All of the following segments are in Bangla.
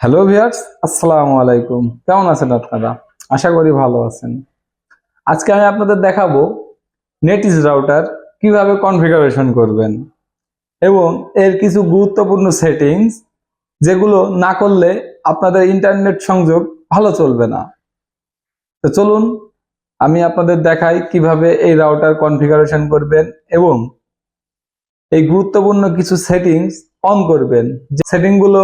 হ্যালো ভিউয়ার্স আসসালামু আলাইকুম কেমন আছেন আপনারা? আশা করি ভালো আছেন। আজকে আমি আপনাদের দেখাবো নেটিস রাউটার কীভাবে কনফিগারেশন করবেন এবং এর কিছু গুরুত্বপূর্ণ সেটিংস যেগুলো না করলে আপনাদের ইন্টারনেট সংযোগ ভালো চলবে না। তো চলুন, আমি আপনাদের দেখাই কীভাবে এই রাউটার কনফিগারেশন করবেন এবং এই গুরুত্বপূর্ণ কিছু সেটিংস অন করবেন। যে সেটিংগুলো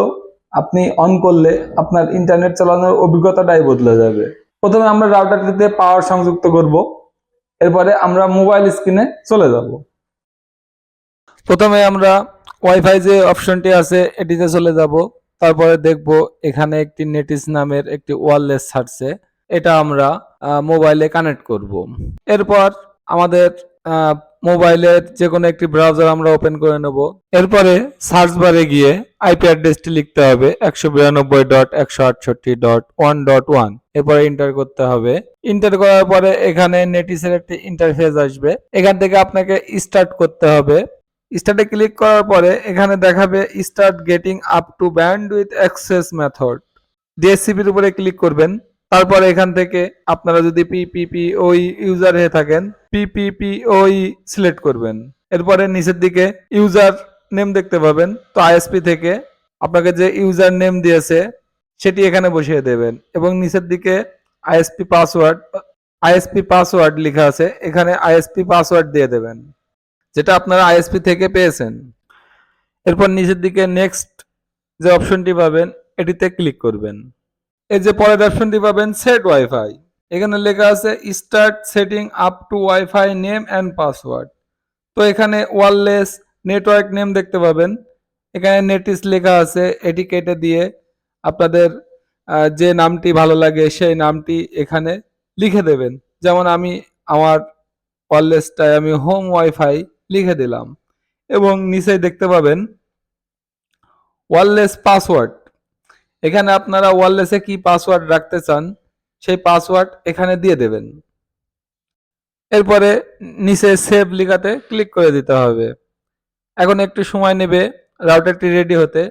আপনি অন করলে আপনার ইন্টারনেট চালানোর অভিজ্ঞতাটাই বদলে যাবে। প্রথমে আমরা রাউটারটিতে পাওয়ার সংযুক্ত করব, এরপরে আমরা মোবাইল স্ক্রিনে চলে যাব। প্রথমে আমরা ওয়াইফাই যে অপশনটি আছে, এটিতে চলে যাব। তারপরে দেখব এখানে একটি নেটিস নামের একটি ওয়্যারলেস ছাড়ছে। এটা আমরা মোবাইলে কানেক্ট করব। এরপর আমাদের মোবাইলের যে কোনো একটি ব্রাউজার আমরা ওপেন করে নেব। এরপরে সার্চ বারে গিয়ে আইপি অ্যাড্রেসটি লিখতে হবে একশো বিরানব্বই ডট একশো আটষট্টি ডট ওয়ান ডট ওয়ান এরপরে ইন্টার করতে হবে। ইন্টার করার পরে এখানে নেটিসের একটি ইন্টারফেস আসবে। এখান থেকে আপনাকে স্টার্ট করতে হবে। স্টার্টে ক্লিক করার পরে এখানে দেখাবে start getting up to band with access method ডিএসসিপির উপরে ক্লিক করবেন। তারপরে এখান থেকে আপনারা যদি পিপিপি ওই ইউজার হয়ে থাকেন পিপিপি ওই সিলেক্ট করবেন। এরপরে নিচের দিকে ইউজার নেম দেখতে পাবেন। তো আইএসপি থেকে আপনাকে যে ইউজার নেম দিয়েছে, সেটি এখানে বসিয়ে দেবেন। এবং নিচের দিকে আইএসপি পাসওয়ার্ড আইএসপি পাসওয়ার্ড লেখা আছে, এখানে আইএসপি পাসওয়ার্ড দিয়ে দেবেন। যেটা আপনারা আইএসপি থেকে পেয়েছেন। এরপর নিচের দিকে নেক্সট যে অপশনটি পাবেন, এটিতে ক্লিক করবেন। এই যে পরের অপশনটি পাবেন সেট ওয়াইফাই এখানে লেখা আছে start setting up to wifi name and password তো এখানে ওয়ারলেস নেটওয়ার্ক নেম দেখতে পাবেন। এখানে নেটিস লেখা আছে, এটি কেটে দিয়ে আপনাদের যে নামটি ভালো লাগে সেই নামটি এখানে লিখে দেবেন। যেমন আমি আমার ওয়ারলেসটায় আমি হোম ওয়াইফাই লিখে দিলাম। এবং নিচে দেখতে পাবেন ওয়ারলেস পাসওয়ার্ড এখানে আপনারা ওয়ারলেসে কি পাসওয়ার্ড রাখতে চান, সেই পাসওয়ার্ড এখানে দিয়ে দেবেন। এরপরে নিচে সেভ লিখাতে ক্লিক করে দিতে হবে। এখন একটু সময় নেবে রাউটারটি রেডি হতে।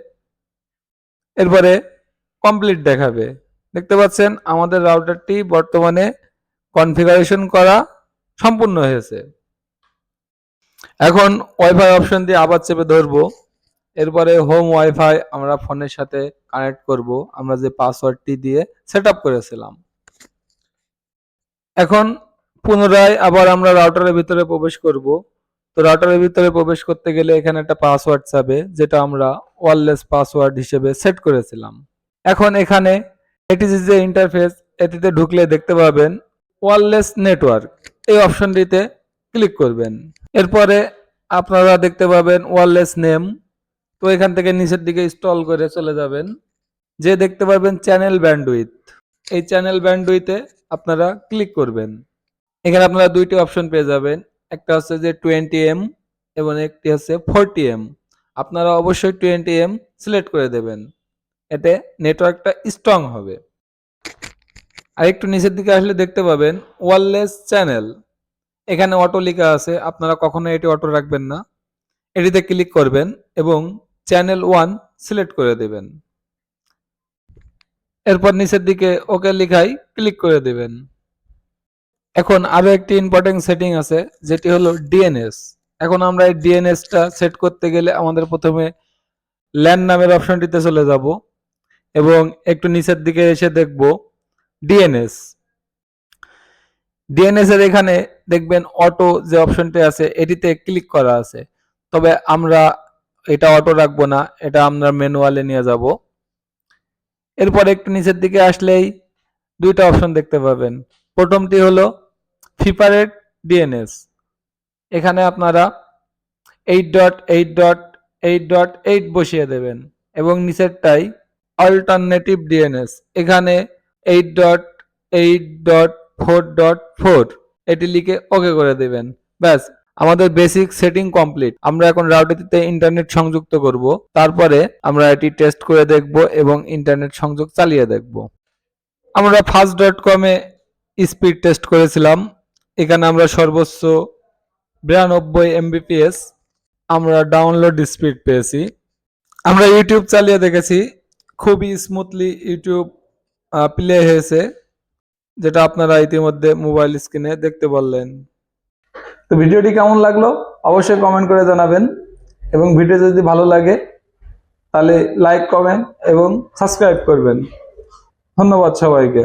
এরপরে কমপ্লিট দেখাবে। দেখতে পাচ্ছেন, আমাদের রাউটারটি বর্তমানে কনফিগারেশন করা সম্পূর্ণ হয়েছে। এখন ওয়াইফাই অপশন দিয়ে আবার চেপে ধরবো। এরপরে হোম ওয়াইফাই আমরা ফোনের সাথে কানেক্ট করব, আমরা যে পাসওয়ার্ডটি দিয়ে সেট করেছিলাম। এখন পুনরায় আবার আমরা রাউটারের ভিতরে প্রবেশ করব। তো রাউটারের ভিতরে প্রবেশ করতে গেলে এখানে একটা পাসওয়ার্ড চাবে, যেটা আমরা ওয়ারলেস পাসওয়ার্ড হিসেবে সেট করেছিলাম। এখন এখানে এটি যে ইন্টারফেস এটিতে ঢুকলে দেখতে পাবেন ওয়ারলেস নেটওয়ার্ক এই অপশনটিতে ক্লিক করবেন। এরপরে আপনারা দেখতে পাবেন ওয়ারলেস নেম তো এখান থেকে নিচের দিকে স্টল করে চলে যাবেন। যে দেখতে পারবেন চ্যানেল ব্যান্ডউইথ এই চ্যানেল ব্যান্ডউইথে আপনারা ক্লিক করবেন। এখানে আপনারা দুইটি অপশন পেয়ে যাবেন। একটা হচ্ছে যে টোয়েন্টি এম এবং একটি হচ্ছে ফোরটি এম আপনারা অবশ্যই টোয়েন্টি এম সিলেক্ট করে দেবেন। এতে নেটওয়ার্কটা স্ট্রং হবে। আর একটু নিচের দিকে আসলে দেখতে পাবেন ওয়ারলেস চ্যানেল এখানে অটো লেখা আছে। আপনারা কখনো এটি অটো রাখবেন না। এটিতে ক্লিক করবেন এবং চ্যানেল ওয়ান সিলেক্ট করে দেবেন। এরপর নিচের দিকে ওকে লিখাই ক্লিক করে দেবেন। এখন আরও একটি ইম্পর্টেন্ট সেটিং আছে, যেটি হলো ডিএনএস এখন আমরা এই ডিএনএসটা সেট করতে গেলে আমাদের প্রথমে ল্যান্ড নামের অপশনটিতে চলে যাব এবং একটু নিচের দিকে এসে দেখব ডিএনএস ডিএনএস এর এখানে দেখবেন অটো যে অপশনটি আছে, এটিতে ক্লিক করা আছে। তবে আমরা এটা অটো রাখব না, এটা আমরা ম্যানুয়ালে নিয়ে যাব। এরপর একটু নিচের দিকে আসলেই দুইটা অপশন দেখতে পাবেন। প্রথমটি হলো ফিপারেট ডিএনএস এখানে আপনারা eight dot eight dot eight dot eight বসিয়ে দেবেন এবং নিচেরটাই অল্টারনেটিভ ডিএনএস এখানে eight dot eight dot four dot four এটি লিখে ওকে করে দেবেন। ব্যাস আমাদের বেসিক সেটিং কমপ্লিট আমরা এখন রাউটারটিতে ইন্টারনেট সংযুক্ত করব। তারপরে আমরা এটি টেস্ট করে দেখব এবং ইন্টারনেট সংযোগ চালিয়ে দেখব। আমরা ফার্স্ট ডট কমে স্পিড টেস্ট করেছিলাম। এখানে আমরা সর্বোচ্চ বিরানব্বই এমবিপিএস আমরা ডাউনলোড স্পিড পেয়েছি। আমরা ইউটিউব চালিয়ে দেখেছি। খুবই স্মুথলি ইউটিউব প্লে হয়েছে। যেটা আপনারা ইতিমধ্যে মোবাইল স্ক্রিনে দেখতে পারলেন। তো ভিডিওটি কেমন লাগল অবশ্যই কমেন্ট করে জানাবেন। এবং ভিডিও যদি ভালো লাগে, তাহলে লাইক কমেন্ট এবং সাবস্ক্রাইব করবেন। ধন্যবাদ সবাইকে।